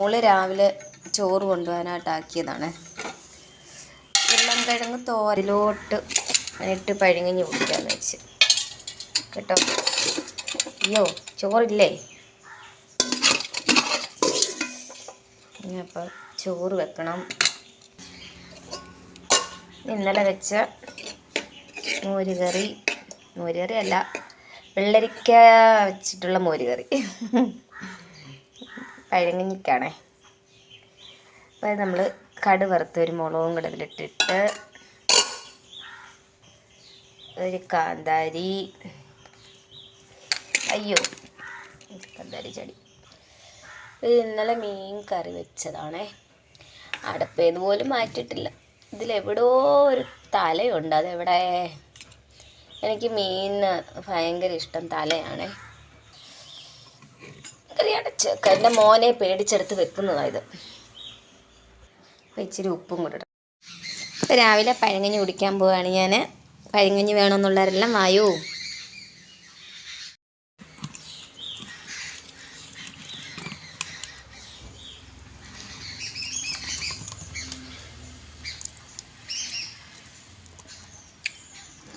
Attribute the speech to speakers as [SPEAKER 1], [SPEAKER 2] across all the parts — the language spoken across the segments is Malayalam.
[SPEAKER 1] മോൾ രാവിലെ ചോറ് കൊണ്ടുപോകാനായിട്ടാക്കിയതാണ്. വെള്ളം കിഴങ്ങ് തോരലോട്ട് ഇട്ട് പഴുങ്ങിഞ്ഞ് കുടിക്കാന്ന് വെച്ച്. കേട്ടോ? അയ്യോ ചോറില്ലേ? ഇനിയപ്പോൾ ചോറ് വെക്കണം. ഇന്നലെ വെച്ച മോരുകറി മോരുകറി അല്ല വെള്ളരിക്ക വെച്ചിട്ടുള്ള മോര് കറി പഴങ്ങഞ്ഞിക്കാണേ അപ്പോൾ നമ്മൾ കട് വറുത്ത് ഒരു മുളകും കൂടെ അതിലിട്ടിട്ട് ഒരു കാന്താരി അയ്യോ കാന്താരി ചെടി. ഇത് ഇന്നലെ മീൻ കറി വെച്ചതാണേ. അടപ്പേന്ന് പോലും മാറ്റിയിട്ടില്ല. ഇതിലെവിടോ ഒരു തലയുണ്ട്. അതെവിടെ? എനിക്ക് മീൻ ഭയങ്കര ഇഷ്ടം തലയാണേ. വെക്കാം എന്റെ മോനെ പേടിച്ചെടുത്ത് വെക്കുന്നതാണ് ഇത് അപ്പോൾ ഇച്ചിരി ഉപ്പും കൂടെ ഇപ്പം രാവിലെ പഴങ്കഞ്ഞി കുടിക്കാൻ പോവുകയാണ് ഞാൻ പഴങ്കഞ്ഞി വേണമെന്നുള്ളവരെല്ലാം വായോ?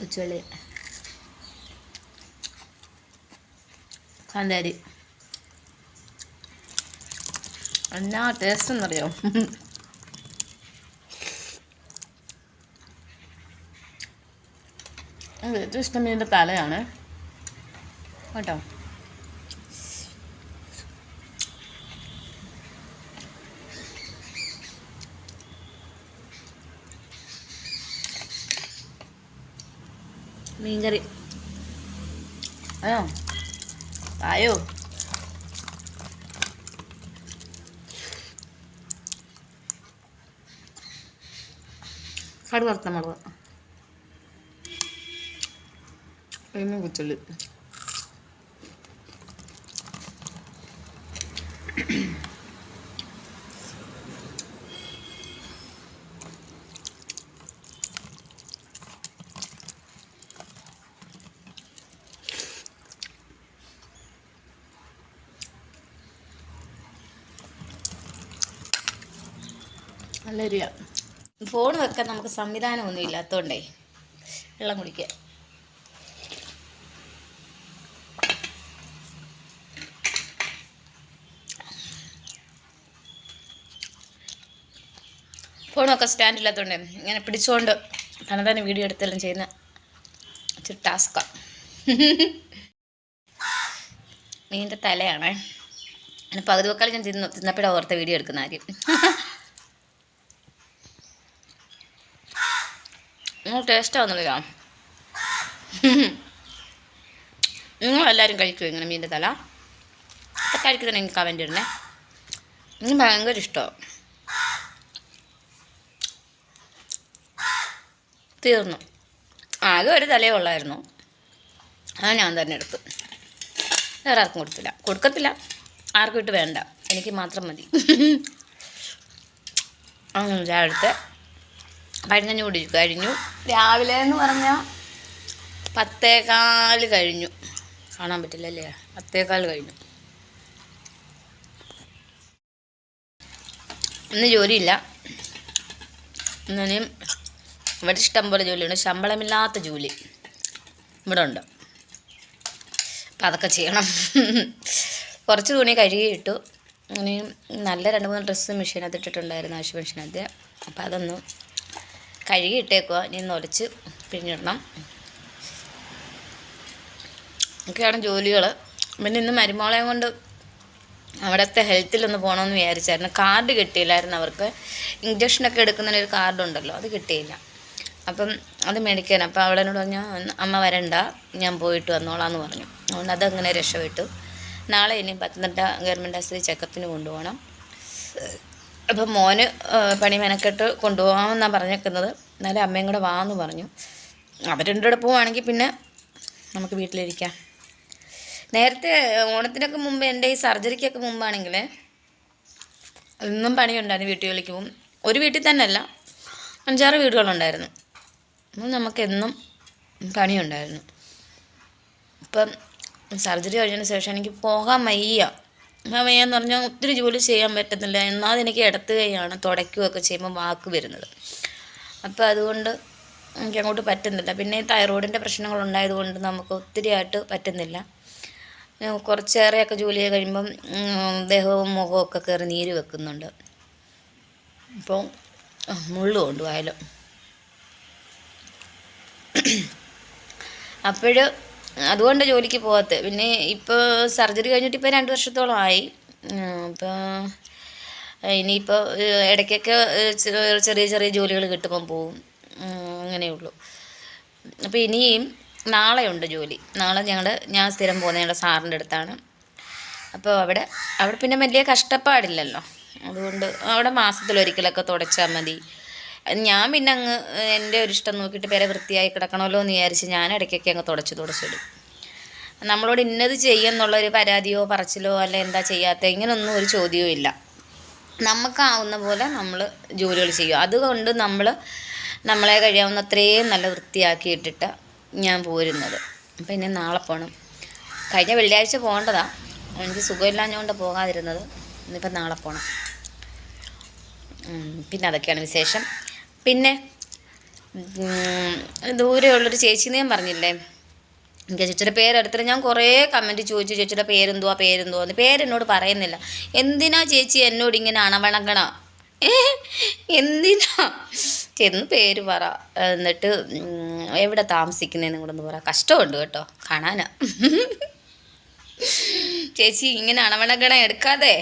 [SPEAKER 1] ഉച്ചവെള്ളി കാന്താരി. എന്നാ ടേസ്റ്റ് എന്നറിയോ?
[SPEAKER 2] ഏറ്റവും ഇഷ്ടം മീനിന്റെ തലയാണ്. കേട്ടോ?
[SPEAKER 1] മീൻകറി.
[SPEAKER 2] അയ്യോ ആയോ കടു വറുത്ത മുളക്. പിന്നെ കുച്ചുള്ളി നല്ല
[SPEAKER 1] ഫോൺ വെക്കാൻ നമുക്ക് സംവിധാനമൊന്നും ഇല്ലാത്തതുകൊണ്ടേ വെള്ളം കുടിക്കുക. ഫോണൊക്കെ സ്റ്റാൻഡ് ഇല്ലാത്തതുകൊണ്ട് ഇങ്ങനെ പിടിച്ചുകൊണ്ട് തനതാനെ വീഡിയോ എടുത്തെല്ലാം ചെയ്യുന്ന ഇച്ചിരി ടാസ്ക്കാണ് മീനിന്റെ തലയാണേ. പകുതി വെക്കാൾ ഞാൻ തിന്നു തിന്നപ്പോഴാണ് ഓർത്ത വീഡിയോ എടുക്കുന്ന ആദ്യം ടേസ്റ്റ് ആവുന്നില്ല നിങ്ങളെല്ലാവരും കഴിക്കും ഇങ്ങനെ മീന്റെ തല. കഴിക്കുന്ന എനിക്ക് കമന്റ് ഇടണേ എനിക്ക് ഭയങ്കര ഇഷ്ടമാണ് തീർന്നു. ആകെ ഒരു തലയേ ഉള്ളായിരുന്നു. അത് ഞാൻ തന്നെ എടുത്തു. വേറെ ആർക്കും കൊടുത്തില്ല. കൊടുക്കത്തില്ല. ആർക്കും ഇട്ട് വേണ്ട. എനിക്ക് മാത്രം മതി. അങ്ങനെ രാവിലത്തെ പഴഞ്ഞു കുടിച്ചു കഴിഞ്ഞു. രാവിലെ എന്ന് പറഞ്ഞാൽ പത്തേകാൽ കഴിഞ്ഞു. കാണാൻ പറ്റില്ലല്ലേ? പത്തേകാൽ കഴിഞ്ഞു. ഇന്ന് ജോലിയില്ല. ഇന്നും ഇവിടെ ഇഷ്ടം പോലെ ജോലിയുണ്ട്. ശമ്പളമില്ലാത്ത ജോലി ഇവിടെ ഉണ്ട്. അപ്പം അതൊക്കെ ചെയ്യണം. കുറച്ച് തുണി കഴുകി ഇട്ടു. അങ്ങനെ നല്ല രണ്ട് മൂന്ന് ഡ്രസ്സ് മെഷീനകത്ത് ഇട്ടിട്ടുണ്ടായിരുന്നു വാഷിംഗ് മെഷീനകത്ത്. അപ്പം അതൊന്ന് കഴുകി ഇട്ടേക്കുക ഇനി ഉരച്ച് പിഴിഞ്ഞിടണം. ഒക്കെയാണ് ജോലികൾ പിന്നെ ഇന്ന് മരുമോളെയും കൊണ്ട് അവിടുത്തെ ഹെൽത്തിലൊന്ന് പോകണമെന്ന് വിചാരിച്ചായിരുന്നു. കാർഡ് കിട്ടിയില്ലായിരുന്നു അവർക്ക്. ഇഞ്ചക്ഷനൊക്കെ എടുക്കുന്നതിന് ഒരു കാർഡ് ഉണ്ടല്ലോ അത് കിട്ടിയില്ല. അപ്പം അത് മേടിക്കാൻ. അപ്പോൾ അവളെന്നോട് പറഞ്ഞു "ഒന്ന് അമ്മ വരണ്ട ഞാൻ പോയിട്ട് വന്നോളാന്ന് പറഞ്ഞു. അതുകൊണ്ട് അതങ്ങനെ രക്ഷപ്പെട്ടു. നാളെ ഇനി പത്തനംതിട്ട ഗവൺമെന്റ് ആശുപത്രി ചെക്കപ്പിന് കൊണ്ടുപോകണം. അപ്പം മോന് പണി മെനക്കെട്ട് കൊണ്ടുപോകാമെന്നാണ് പറഞ്ഞേക്കുന്നത്. എന്നാലും അമ്മയും കൂടെ വാന്ന് പറഞ്ഞു. അവർ രണ്ടും കൂടെ പോവുകയാണെങ്കിൽ പിന്നെ നമുക്ക് വീട്ടിലിരിക്കാം. നേരത്തെ ഓണത്തിനൊക്കെ മുമ്പ് എന്റെ ഈ സർജറിക്കൊക്കെ മുമ്പാണെങ്കിൽ എന്നും പണിയുണ്ടായിരുന്നു വീട്ടു പോകും. ഒരു വീട്ടിൽ തന്നെ അല്ല അഞ്ചാറ് വീടുകളുണ്ടായിരുന്നു. അപ്പം നമുക്കെന്നും പണിയുണ്ടായിരുന്നു. ഇപ്പം സർജറി കഴിഞ്ഞതിന് ശേഷം എനിക്ക് പോകാൻ വയ്യ. വയ്യാന്ന് പറഞ്ഞാൽ ഒത്തിരി ജോലി ചെയ്യാൻ പറ്റുന്നില്ല എന്നാൽ എനിക്ക് ഇടത്ത് കൈയാണ് തുടയ്ക്കുകയൊക്കെ ചെയ്യുമ്പോൾ വാക്ക് വരുന്നത്. അപ്പോൾ അതുകൊണ്ട് എനിക്ക് അങ്ങോട്ട് പറ്റുന്നില്ല. പിന്നെ തൈറോയിഡിന്റെ പ്രശ്നങ്ങൾ ഉണ്ടായതുകൊണ്ട് നമുക്ക് ഒത്തിരിയായിട്ട് പറ്റുന്നില്ല. കുറച്ചേറെയൊക്കെ ജോലി ചെയ്ത് കഴിയുമ്പം ദേഹവും മുഖവും ഒക്കെ കയറി നീര് വെക്കുന്നുണ്ട്. അപ്പോൾ മുള്ളു കൊണ്ടുപോയാലും. അപ്പോൾ അതുകൊണ്ട് ജോലിക്ക് പോകാത്ത പിന്നെ ഇപ്പോൾ സർജറി കഴിഞ്ഞിട്ട് ഇപ്പോൾ രണ്ട് വർഷത്തോളമായി അപ്പോൾ ഇനിയിപ്പോൾ ഇടയ്ക്കൊക്കെ ചെറിയ ചെറിയ ജോലികൾ കിട്ടുമ്പം പോവും. അങ്ങനെയുള്ളൂ അപ്പോൾ ഇനിയും നാളെയുണ്ട് ജോലി. നാളെ ഞങ്ങളുടെ ഞാൻ സ്ഥിരം പോകുന്ന ഞങ്ങളുടെ സാറിന്റെ അടുത്താണ്. അപ്പോൾ അവിടെ അവിടെ പിന്നെ വലിയ കഷ്ടപ്പാടില്ലല്ലോ. അതുകൊണ്ട് അവിടെ മാസത്തിലൊരിക്കലൊക്കെ തുടച്ചാൽ മതി. ഞാൻ പിന്നെ അങ്ങ് എന്റെ ഒരു ഇഷ്ടം നോക്കിയിട്ട് പേരെ വൃത്തിയായി കിടക്കണമല്ലോ എന്ന് വിചാരിച്ച് ഞാൻ ഇടയ്ക്കൊക്കെ അങ്ങ് തുടച്ച് തുടച്ചിടും നമ്മളോട് ഇന്നത് ചെയ്യുമെന്നുള്ളൊരു പരാതിയോ പറച്ചിലോ അല്ല എന്താ ചെയ്യാത്ത ഇങ്ങനൊന്നും ഒരു ചോദ്യവും ഇല്ല. നമുക്കാവുന്ന പോലെ നമ്മൾ ജോലികൾ ചെയ്യും. അതുകൊണ്ട് നമ്മൾ നമ്മളെ കഴിയാവുന്ന അത്രയും നല്ല വൃത്തിയാക്കി ഇട്ടിട്ട് ഞാൻ പോരുന്നത്. അപ്പം ഇനി നാളെ പോകണം കഴിഞ്ഞ വെള്ളിയാഴ്ച പോകേണ്ടതാ. എനിക്ക് സുഖമില്ലാഞ്ഞുകൊണ്ട് പോകാതിരുന്നത്. ഇന്നിപ്പം നാളെ പോകണം പിന്നെ അതൊക്കെയാണ് വിശേഷം. പിന്നെ ദൂരെയുള്ളൊരു ചേച്ചിന്ന് ഞാൻ പറഞ്ഞില്ലേ? എനിക്ക് ചേച്ചിയുടെ പേരെടുത്തിട്ട് ഞാൻ കുറേ കമന്റ് ചോദിച്ചു ചേച്ചിയുടെ പേരെന്തുവാ പേരെന്തുവാ? എന്ന്. പേരെന്നോട് പറയുന്നില്ല. എന്തിനാ ചേച്ചി എന്നോട് ഇങ്ങനെ അണവണങ്ങണ? എന്തിനാ? ചെന്ന് പേര് പറ. എന്നിട്ട് എവിടെ താമസിക്കുന്നതെന്ന് കൂടെ ഒന്ന് പറ. കഷ്ടമുണ്ട് കേട്ടോ കാണാനാ. ചേച്ചി ഇങ്ങനെ അണവണങ്ങണ എടുക്കാതെ.